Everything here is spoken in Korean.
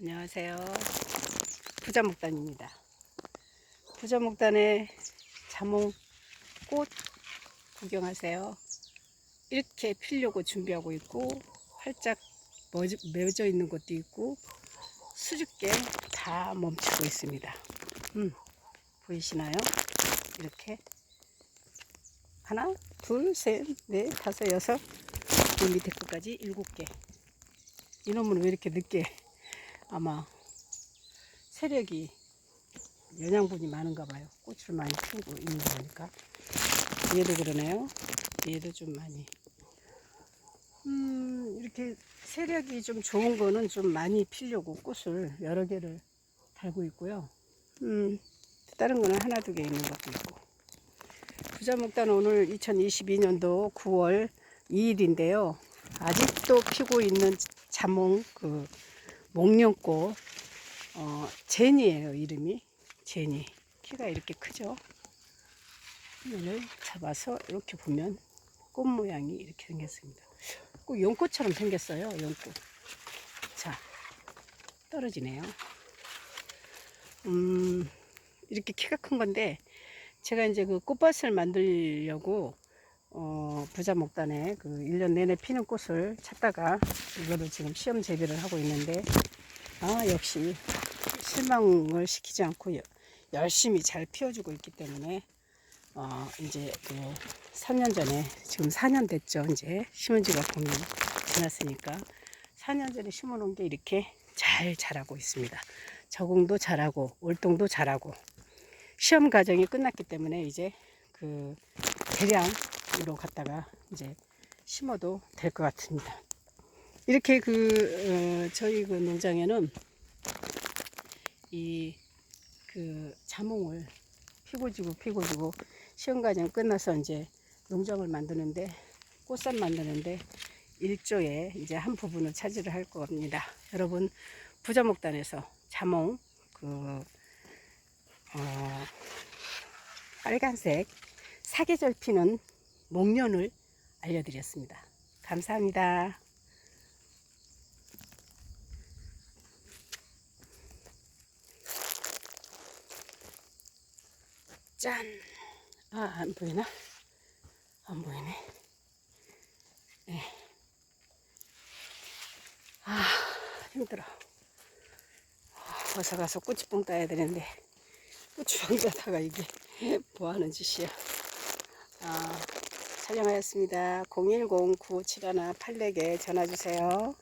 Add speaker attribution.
Speaker 1: 안녕하세요. 부자목단입니다. 부자목단의 자몽 꽃 구경하세요. 이렇게 피려고 준비하고 있고 활짝 멎- 맺어 있는 것도 있고 수줍게 다 멈추고 있습니다. 음, 보이시나요? 이렇게 하나, 둘, 셋, 넷, 다섯, 여섯, 이 밑에 끝까지 일곱 개. 이놈은 왜 이렇게 늦게 아마 세력이 영양분이 많은가 봐요. 꽃을 많이 피우고 있는 거 보니까. 얘도 그러네요. 얘도 좀 많이. 음, 이렇게 세력이 좀 좋은 거는 좀 많이 피려고 꽃을 여러 개를 달고 있고요. 음, 다른 거는 하나 두 개 있는 것도 있고. 부자목단 오늘 2022년도 9월 2일인데요. 아직도 피고 있는 자몽 그 목련꽃 어, 제니예요 이름이 제니 키가 이렇게 크죠. 얘를 잡아서 이렇게 보면 꽃 모양이 이렇게 생겼습니다. 꼭 연꽃처럼 생겼어요 연꽃. 자 떨어지네요. 음 이렇게 키가 큰 건데 제가 이제 그 꽃밭을 만들려고 어, 부자 목단에 그 1년 내내 피는 꽃을 찾다가 이거를 지금 시험 재배를 하고 있는데 아 역시 실망을 시키지 않고 여- 열심히 잘 피워주고 있기 때문에 어, 이제 그 3년 전에 지금 4년 됐죠 이제 심은 지가 봄이 지났으니까 4년 전에 심어 놓은 게 이렇게 잘 자라고 있습니다 적응도 잘하고 월동도 잘하고 시험 과정이 끝났기 때문에 이제 그 대량으로 갖다가 이제 심어도 될 것 같습니다. 이렇게 그 어, 저희 그 농장에는 이 그 자몽을 피고지고 피고지고 시험 과정 끝나서 이제 농장을 만드는데 꽃삽 만드는데 일조의 이제 한 부분을 차지를 할 겁니다. 여러분 부자목단에서 자몽 그 어, 빨간색 사계절 피는 목련을 알려드렸습니다. 감사합니다. 짠! 아, 안 보이나? 안 보이네. 네. 아, 힘들어. 어서 가서 꼬치뽕 따야 되는데, 꼬치뽕 따다가 이게 뭐 하는 짓이야. 아, 촬영하였습니다. 010-9571-84개 전화주세요.